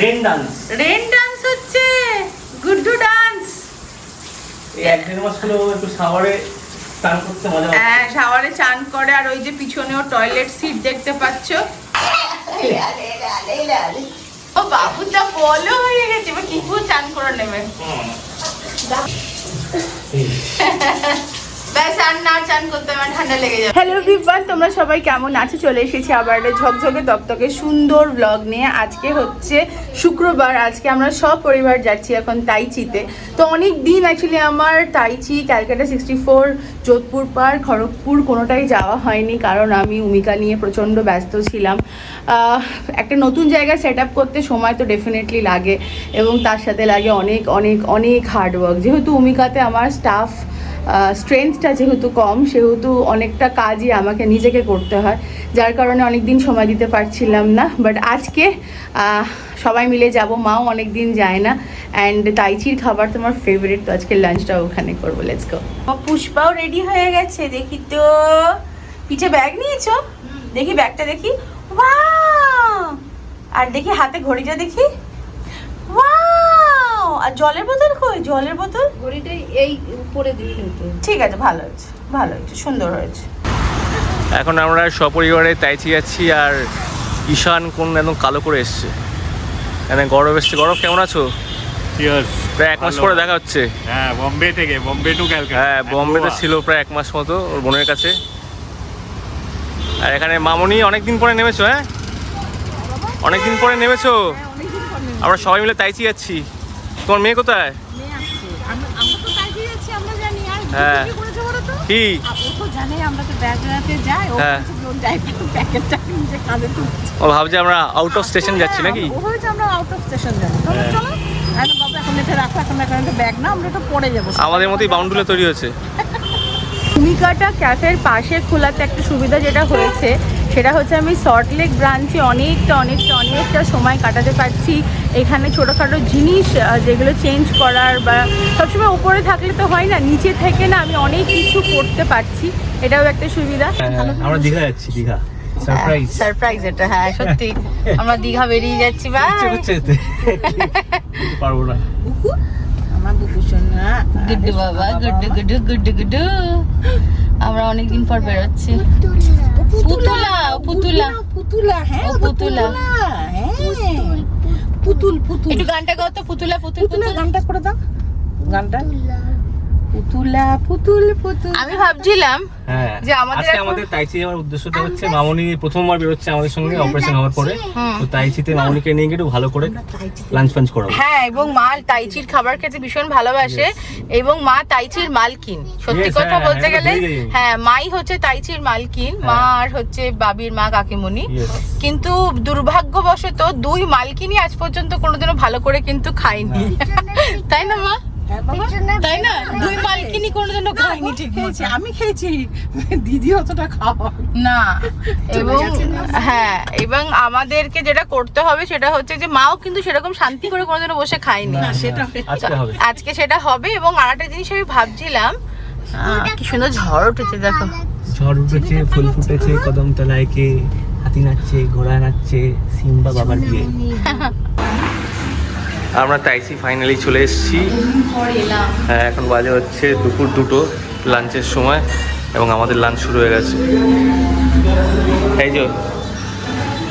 Rain dance rain dance হচ্ছে Guddu dance এই এক দেড় মাস হলো একটু সাওয়ারে স্নান করতে মজা হ্যাঁ শাওয়ারে চান করে আর ওই যে পিছনেও টয়লেট সিট দেখতে পাচ্ছ। ও বাবুটা বলো হয়ে গেছে। এবার কি করে চান করে নেবে। হ্যালো বিবান তোমরা সবাই কেমন আছো? চলে এসেছি আবার ঝকঝকে তকতকে সুন্দর ব্লগ নিয়ে। আজকে হচ্ছে শুক্রবার, আজকে আমরা সব পরিবার যাচ্ছি এখন তাইচিতে। তো অনেক দিন অ্যাকচুয়ালি আমার tai chi, Calcutta sixty four Jodhpur park, Kharagpur কোনোটাই যাওয়া হয়নি। কারণ আমি, উমিকা নিয়ে প্রচণ্ড ব্যস্ত ছিলাম। একটা নতুন জায়গা সেট আপ করতে সময় তো ডেফিনেটলি লাগে এবং তার সাথে লাগে অনেক অনেক অনেক হার্ডওয়ার্ক যেহেতু উমিকাতে আমার স্টাফ স্ট্রেংথটা যেহেতু কম সেহেতু অনেকটা কাজই আমাকে নিজেকে করতে হয় যার কারণে অনেক দিন সময় দিতে পারছিলাম না। বাট আজকে সবাই মিলে যাব মাও অনেক দিন যায় না অ্যান্ড তাইচির খাবার তোমার ফেভারিট তো আজকে লাঞ্চটা ওখানে করব লেটস গো পুষ্পাও রেডি হয়ে গেছে দেখি তো। পিছে ব্যাগ নিয়েছো? দেখি ব্যাগটা দেখি! আর দেখি হাতে ঘড়িটা দেখি। জলের বোতল কই? জলের বোতল? ঘড়িটাই এই উপরে দিকে ঠিক আছে ভালো হয়েছে ভালো হয়েছে সুন্দর হয়েছে। এখন আমরা সপরিবারে তাইচি যাচ্ছি আর ঈশান কোন একদম কালো করে এসছে। এখানে গরম এসছে। গরম কেমন আছো. প্রায় এক মাস পরে দেখা হচ্ছে। হ্যাঁ বম্বে থেকে বম্বে টু ক্যালকাটা। হ্যাঁ বোম্বেতে ছিল প্রায় এক মাস মতো ওর বোনের কাছে। আর এখানে মামনি অনেকদিন পরে নেমেছো হ্যাঁ? অনেকদিন পরে নেমেছো? আমরা সবাই মিলে তাইচি যাচ্ছি তোমার মেয়ে কোথায়? হ্যাঁ। কি ও হ্যাঁ। ও ভাবছে আমরা আউট অফ স্টেশন যাচ্ছি নাকি? আমরা আউট অফ স্টেশন যাব। চলো হ্যাঁ। না বাবা এখন এটা রাখো এখন এখন একটা ব্যাগ না আমরা একটু পরে যাব। আমাদের মতোই বাউন্ডুলে তৈরি হয়েছে। ভূমিকাটা ক্যাফের পাশে খোলাতে একটা সুবিধা যেটা হয়েছে সেটা হচ্ছে আমি সল্টলেক ব্রাঞ্চে অনেকটা অনেকটা অনেকটা সময় কাটাতে পারছি। এখানে ছোটোখাটো জিনিস যেগুলো চেঞ্জ করার বা সবসময় উপরে থাকলে তো হয় না নিচে থেকে না আমি অনেক কিছু করতে পারছি এটাও একটা সুবিধা। আমরা দীঘা যাচ্ছি দীঘা। সারপ্রাইজ সারপ্রাইজ এটা হ্যাঁ সত্যি। আমরা দীঘা বেরিয়ে যাচ্ছি বা পারব না। আমার বুকু সোনা গুড্ডু বাবা গুড্ডু গুড্ডু গুড্ডু গুড্ডু। আমরা অনেকদিন পর বেরোচ্ছি। পুতুলা পুতুলা পুতুলা। হ্যাঁ পুতুলা। হ্যাঁ। পুতুল পুতুল। একটু গানটা গাও তো পুতুলা পুতুল পুতুলা। গানটা করে দাও। গানটা। পুতুলা পুতুল পুতুল। আমি ভাবছিলাম হ্যাঁ যে আমাদের আজকে আমাদের তাইচি যাওয়ার উদ্দেশ্যটা হচ্ছে মামনি প্রথমবার বেরোচ্ছে আমাদের সঙ্গে অপারেশন হওয়ার পরে। তো তাইচিতে মামনিকে নিয়ে গিয়ে একটু ভালো করে লাঞ্চ ফাঞ্চ করাবো। হ্যাঁ এবং মা তাইচির খাবার খেতে ভীষণ ভালোবাসে এবং মা তাইচির মালকিন। সত্যি কথা হ্যাঁ, বলতে হ্যাঁ, গেলে হ্যাঁ মাই হচ্ছে তাইচির মালকিন মা। আর হচ্ছে বাবির মা কাকিমণি। কিন্তু দুর্ভাগ্যবশত দুই মালকিনই আজ পর্যন্ত কোনোদিনও ভালো করে কিন্তু খায়নি। তাই না মা? তাই না? দুই মালকিনই কোনোদিনও খায়নি ঠিক খেয়েছি আমি খেয়েছি। দিদি অতটা খাওয়া না। এবং হ্যাঁ এবং আমাদেরকে যেটা করতে হবে সেটা হচ্ছে যে মাও কিন্তু সেরকম শান্তি করে কোনোদিনও বসে খায়নি। না, সেটা আজকে সেটা হবে এবং আরেকটা জিনিস আমি ভাবছিলাম কি সুন্দর ঝড় উঠেছে দেখো। ঝড় উঠেছে ফুল ফুটেছে কদম তলায় কে হাতি নাচছে ঘোড়া নাচছে সিম্বা বাবার বিয়ে। আমরা তাইসি ফাইনালি চলে এসেছি। হ্যাঁ এখন বাজে হচ্ছে দুপুর দুটো লাঞ্চের সময় এবং আমাদের লাঞ্চ শুরু হয়ে গেছে। এই যে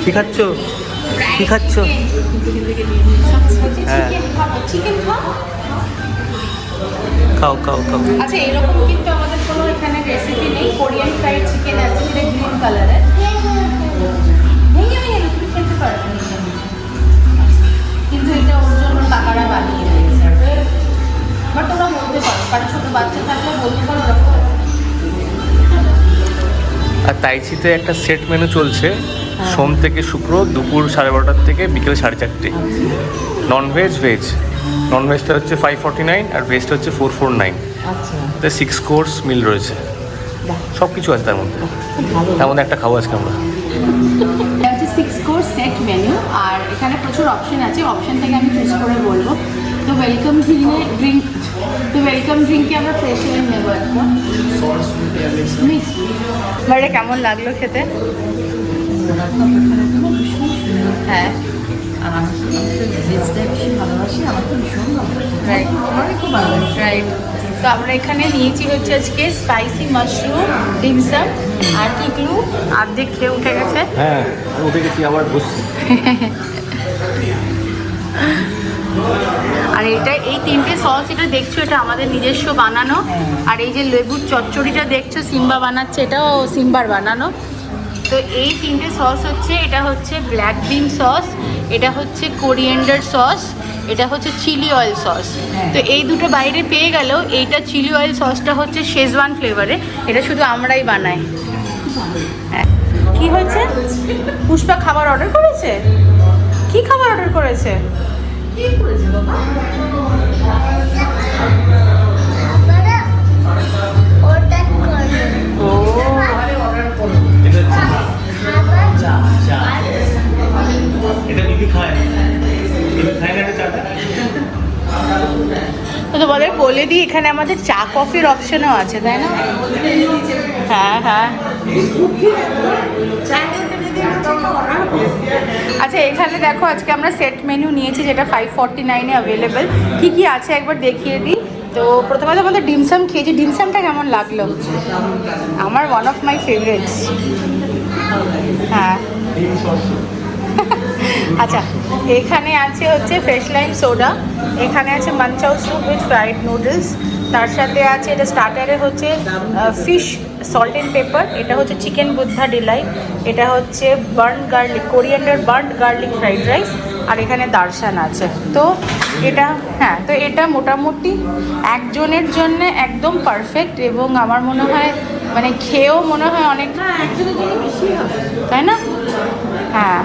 কি খাচ্ছ? কি খাচ্ছ? হ্যাঁ। খাও খাও খাও। আচ্ছা এরকম কিন্তু আমাদের কোনো আর তাইচিতে একটা সেট মেনু চলছে। সোম থেকে শুক্র দুপুর সাড়ে বারোটার থেকে বিকেল সাড়ে চারটে। নন ভেজ ভেজ নন ভেজটা হচ্ছে ফাইভ ফর্টি নাইন আর ভেজটা হচ্ছে ফোর ফোর নাইন তো সিক্স কোর্স মিল রয়েছে। সব কিছু আছে তার মধ্যে। তার মধ্যে একটা খাব আজকে আমরা। সিক্স কোর্স সেট মেনু আর এখানে প্রচুর অপশন আছে। অপশন থেকে আমি চুজ করে বলব। তো ওয়েলকাম ড্রিঙ্কে ড্রিঙ্ক তো ওয়েলকাম ড্রিঙ্কে আমরা ফ্রেশ হয়ে নেব একটা মিক্সড এটা কেমন লাগল খেতে? হ্যাঁ। তো আমরা এখানে নিয়েছি হচ্ছে আজকে স্পাইসি মাশরুম ডিমসাম আর টিকলু অর্ধেক খেয়ে উঠে গেছে। হ্যাঁ উঠে গেছি আবার বসছি। আর এটা এই তিনটে সস এটা দেখছ এটা আমাদের নিজস্ব বানানো। আর এই যে লেবুর চচ্চড়িটা দেখছ সিম্বা বানাচ্ছে এটাও সিম্বার বানানো। তো এই তিনটে সস হচ্ছে এটা হচ্ছে ব্ল্যাক বিন সস এটা হচ্ছে কোরিয়েন্ডার সস এটা হচ্ছে চিলি অয়েল সস। হ্যাঁ। তো এই দুটো বাইরে পেয়ে গেলেও এইটা চিলি অয়েল সসটা হচ্ছে শেজওয়ান ফ্লেভারে এটা শুধু আমরাই বানাই। হ্যাঁ। কি হয়েছে? পুষ্পা খাবার অর্ডার করেছে? কি খাবার অর্ডার করেছে? দিই এখানে আমাদের চা, কফির অপশনও আছে, তাই না? হ্যাঁ হ্যাঁ। আচ্ছা এখানে দেখো, আজকে আমরা সেট মেনু নিয়েছি, যেটা ফাইভ ফর্টি নাইনে অ্যাভেলেবেল কী কী আছে, একবার দেখিয়ে দিই। তো প্রথমে তো আমাদের ডিমসাম খেয়েছি। ডিমসামটা কেমন লাগল? আমার ওয়ান অফ মাই ফেভারিটস হ্যাঁ। আচ্ছা এখানে আছে হচ্ছে ফ্রেশ লাইম সোডা এখানে আছে manchow soup with fried noodles তার সাথে আছে এটা স্টার্টারে হচ্ছে ফিশ সল্ট অ্যান্ড পেপার এটা হচ্ছে চিকেন বুদ্ধা ডিলাইট এটা হচ্ছে burn garlic coriander burn garlic fried rice আর এখানে দারসান আছে। তো এটা হ্যাঁ তো এটা মোটামুটি একজনের জন্য একদম পারফেক্ট এবং আমার মনে হয় মানে খেয়েও মনে হয় অনেক হ্যাঁ তাই না? হ্যাঁ।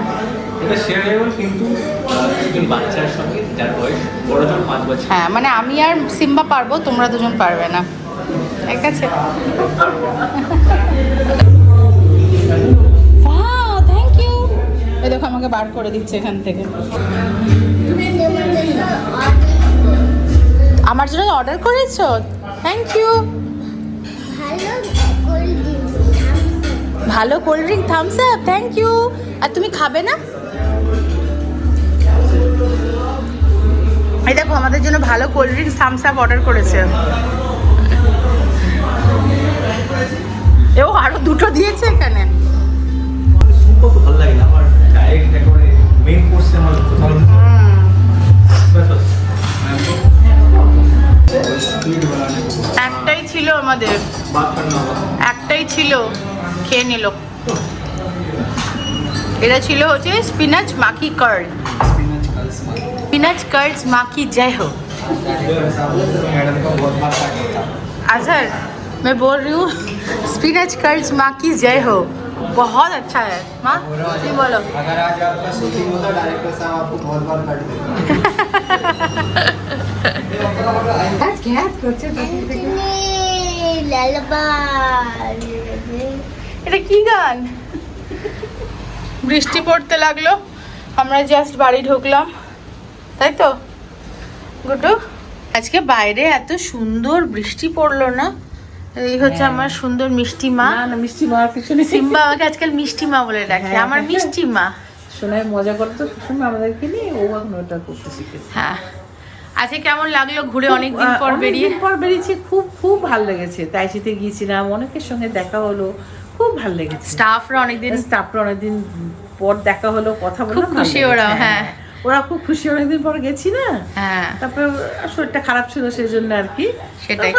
হ্যাঁ মানে আমি আর সিম্বা পারব, তোমরা দুজন পারবে না। ঠিক আছে? থ্যাংক ইউ এই দেখো, আমাকে বার করে দিচ্ছে এখান থেকে। আমার জন্য অর্ডার করেছ? থ্যাংক ইউ ভালো cold drink Thums Up thank you আর তুমি খাবে না? এই দেখো আমাদের জন্য ভালো cold drinks Thums Up order করেছে। এও আরও দুটো দিয়েছে এখানে। একটাই ছিল আমাদের। একটাই ছিল খেয়ে নিল। এটা ছিল হচ্ছে স্পিনাচ মাখি কার্ড স্পিনাচ কার্ডস মাখি जय हो मैडम का बहुत बात था अजहर मैं बोल रही हूँ स्पिनच कर्ज माँ की जय हो बहुत अच्छा है माँ जी बोलो अगर आज आपका शूटिंग होता डायरेक्टर साहब आपको बहुत बार काट देते আজ ঘ্যাত করছে তখন থেকে এটা কি গান বৃষ্টি পড়তে লাগলো আমরা জাস্ট বাড়ি ঢুকলাম তাই তো? গুটু আজকে বাইরে এত সুন্দর বৃষ্টি পড়ল না? এই হচ্ছে হ্যাঁ। আমার সুন্দর মিষ্টি মা। না মিষ্টি মার পিছনে সিম্বা আমাকে আজকাল মিষ্টি মা বলে ডাকে। হ্যাঁ, আমার হ্যাঁ। মিষ্টি মা। শোনায় মজা করতো সবসময় আমাদেরকে নিয়ে ও এখন ওটা করতে শিখেছে। হ্যাঁ। আজকে কেমন লাগল ঘুরে অনেকদিন পর বেরিয়ে? পর বেরিয়েছি খুব খুব ভালো লেগেছে। তাইচিতে গিয়েছিলাম অনেকের সঙ্গে দেখা হলো খুব ভালো লেগেছে। স্টাফরা অনেকদিন স্টাফরা অনেকদিন পর দেখা হলো কথা বললাম খুব খুশি ওরা হ্যাঁ। ওরা খুব খুশি অনেকদিন পর গেছি না। হ্যাঁ। তারপরে শরীরটা খারাপ ছিল সেই জন্য আর কি। সেটাই।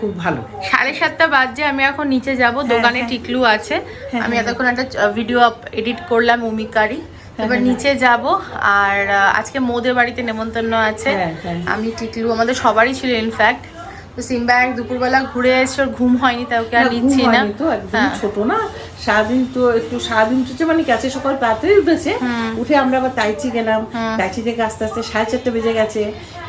খুব ভালো। সাড়ে সাতটা বাজে আমি এখন নিচে যাব দোকানে হ্যাঁ। টিকলু আছে। হ্যাঁ, আমি হ্যাঁ। এতক্ষণ একটা ভিডিও এডিট করলাম উমিকারি এবার হ্যাঁ, নিচে যাব আর আজকে মোদের বাড়িতে নেমন্তন্ন আছে। হ্যাঁ, হ্যাঁ। আমি টিকলু আমাদের সবারই ছিল ইনফ্যাক্ট তো সিম্বা দুপুরবেলা ঘুরে এসে ওর ঘুম হয়নি তাই ওকে আর নিচ্ছি না। হ্যাঁ। ছোট না। সারাদিন তো একটু সারাদিন উঠেছে মানে গেছে সকাল তাড়াতাড়ি উঠেছে। উঠে আমরা আবার তাইচি গেলাম। তাইচি থেকে আস্তে আস্তে সাড়ে চারটে বেজে গেছে।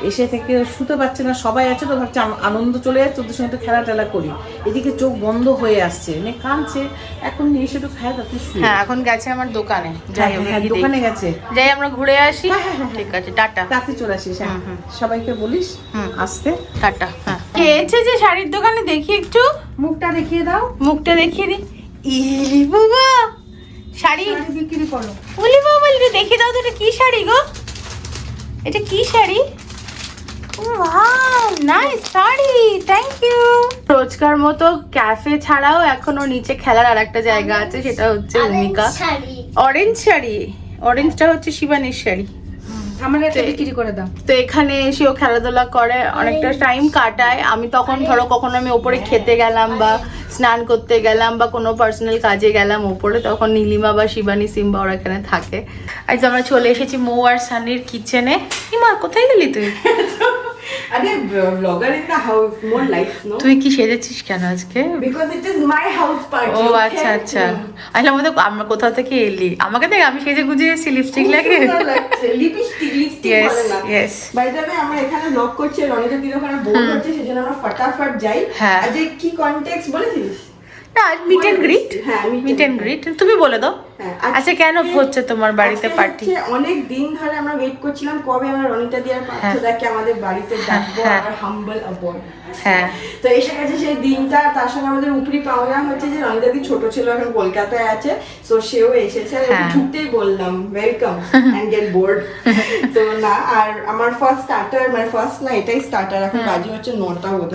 এসে থেকে শুতে পারছে না সবাই আছে তো ভাবছে আনন্দ চলে যাচ্ছে ওদের সঙ্গে খেলা টেলা করি। এদিকে চোখ বন্ধ হয়ে আসছে মানে কাঁদছে। এখন নিয়ে এসে একটু খায় তাতে শুয়ে। হ্যাঁ এখন গেছে আমার দোকানে। যাই হ্যাঁ, হ্যাঁ, দোকানে গেছে। যাই আমরা ঘুরে আসি। হ্যাঁ। ঠিক আছে টাটা। তাতে চলে আসিস হ্যাঁ। সবাইকে বলিস। আসতে। টাটা হ্যাঁ। কে যে শাড়ির দোকানে? দেখি একটু। মুখটা দেখিয়ে দাও। মুখটা দেখিয়ে দি ইলি বাবা শাড়ি? বিক্রি করো। বলি বাবা একটু দেখিয়ে দাও তো এটা কি শাড়ি গো। এটা কি sari? Nice sari thank you রোজকার মতো ক্যাফে ছাড়াও এখনও নিচে খেলার আর একটা জায়গা আছে সেটা হচ্ছে ভূমিকা অরেঞ্জ শাড়ি। অরেঞ্জটা হচ্ছে শিবানীর শাড়ি। আমার একটা বিক্রি করে দাও। তো এখানে এসেও খেলাধুলা করে অনেকটা টাইম কাটায়। আমি তখন ধরো কখনো আমি ওপরে খেতে গেলাম বা স্নান করতে গেলাম বা কোনো পার্সোনাল কাজে গেলাম ওপরে তখন নীলিমা বা শিবানী সিম্বা ওরা এখানে থাকে। আজ আমরা চলে এসেছি মৌ আর সানির কিচেনে ইমা কোথায় গেলি তুই? আরে blogger in the house more life no তুই কি সেজেছিস কেন আজকে? Because it is my house party ও আচ্ছা আচ্ছা। আসলে আমাদের আমরা কোথাও থেকে এলি। আমাকে দেখ আমি সেজে গুজে এসেছি লিপস্টিক লাগে লিপস্টিক Yes, বলে না। yes. বাই দ্য ওয়ে আমরা এখানে করছি বোর হচ্ছে সেজন্য আমরা ফটাফট যাই। হ্যাঁ। যে কি কনটেক্সট বলেছিস না মিট গ্রিট হ্যাঁ, মিট গ্রিট তুমি বলে দাও। আচ্ছা কেন হচ্ছে তোমার বাড়িতে পার্টি? অনেক দিন ধরে আমরা ওয়েট করছিলাম কবে আমরা রনিতা দিয়ার পার্থদাকে আমাদের বাড়িতে ডাকবো হ্যাঁ। হাম্বল অ্যাওয়ার্ড হ্যাঁ। তো এসে গেছে সেই দিনটা তার সঙ্গে আমাদের উপরি পাওনা হচ্ছে যে রনিতা দি ছোট ছিল এখন কলকাতায় আছে তো সেও এসেছে আর হ্যাঁ। ঢুকতেই বললাম ওয়েলকাম অ্যান্ড গেট বোর্ড তো না আর আমার ফার্স্ট স্টার্টার মানে ফার্স্ট না এটাই স্টার্টার এখন বাজে হচ্ছে নটা বোধ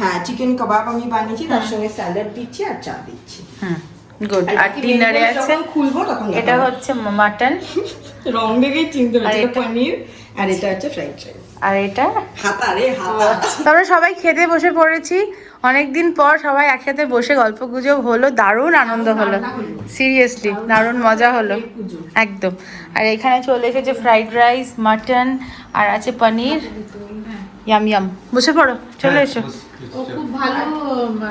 হ্যাঁ চিকেন কাবাব আমি বানিয়েছি তার সঙ্গে স্যালাড দিচ্ছি আর চা দিচ্ছি। হুম। গুড আর ডিনারে আছে? খুলবো তখন এটা হচ্ছে মাটন রং দেখেই চিনতে আর পারছি এটা? পনির আর এটা হচ্ছে ফ্রাইড রাইস আর এটা? হাতা রে হাতা। আমরা সবাই খেতে বসে পড়েছি। অনেকদিন পর সবাই একসাথে বসে গল্প গুজব হলো দারুণ আনন্দ হলো। সিরিয়াসলি দারুণ মজা হলো। একদম। আর এখানে চলে এসেছে ফ্রাইড রাইস মাটন আর আছে পনির। ইয়াম ইয়াম বসে পড়ো চলে এসো। ও খুব ভালো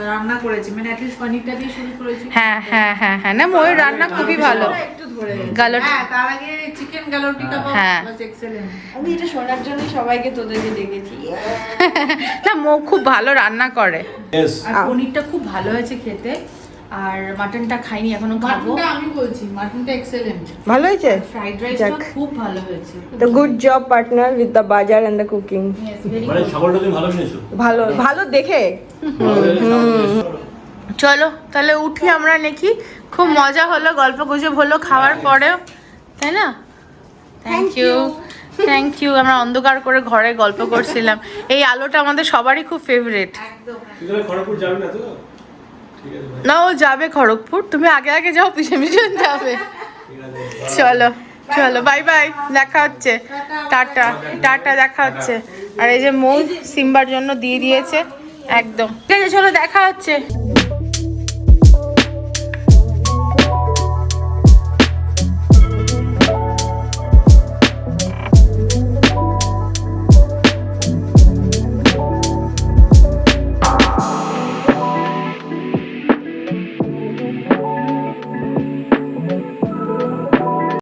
রান্না করেছে। মানে অ্যাটলিস্ট পনিরটা দিয়ে শুরু করেছি। হ্যাঁ হ্যাঁ হ্যাঁ হ্যাঁ। না ময়ূর রান্না খুবই ভালো। একটু ধরে। গালট তার আগে চিকেন। আমি এটা শোনার জন্য সবাইকে তোদেরকে ডেকেছি। না মৌ খুব ভালো রান্না করে। পনিরটা খুব ভালো হয়েছে খেতে। আর মাটনটা খাইনি এখনও খাব। আমি বলছি মাটনটা এক্সেলেন্ট ভালো হয়েছে? ফ্রাইড রাইসটা খুব ভালো হয়েছে। The good job partner with the bazaar and the cooking মানে ছাগলটা তুমি ভালো কিনেছো ভালো ভালো দেখে। চলো তাহলে উঠি আমরা নাকি। খুব মজা হলো গল্প গুজব হলো খাওয়ার পরেও। তাই না? থ্যাংক ইউ থ্যাংক ইউ আমরা অন্ধকার করে ঘরে গল্প করছিলাম। এই আলোটা আমাদের সবারই খুব ফেভারিট তুমি খড়গপুর যাবে না তো? না, ও যাবে খড়গপুর। তুমি আগে আগে যাও, পিছনে পিছনে যাবে। চলো চলো বাই বাই দেখা হচ্ছে। টাটা টাটা, দেখা হচ্ছে। আর এই যে মৌ সিম্বার জন্য দিয়ে দিয়েছে, একদম। ঠিক আছে, চলো, দেখা হচ্ছে।